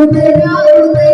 Oh, my God.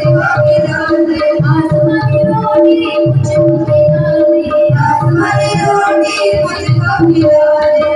ஆசமதி ரோடி புஜ கோபிலாரே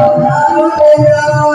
Oh, yeah.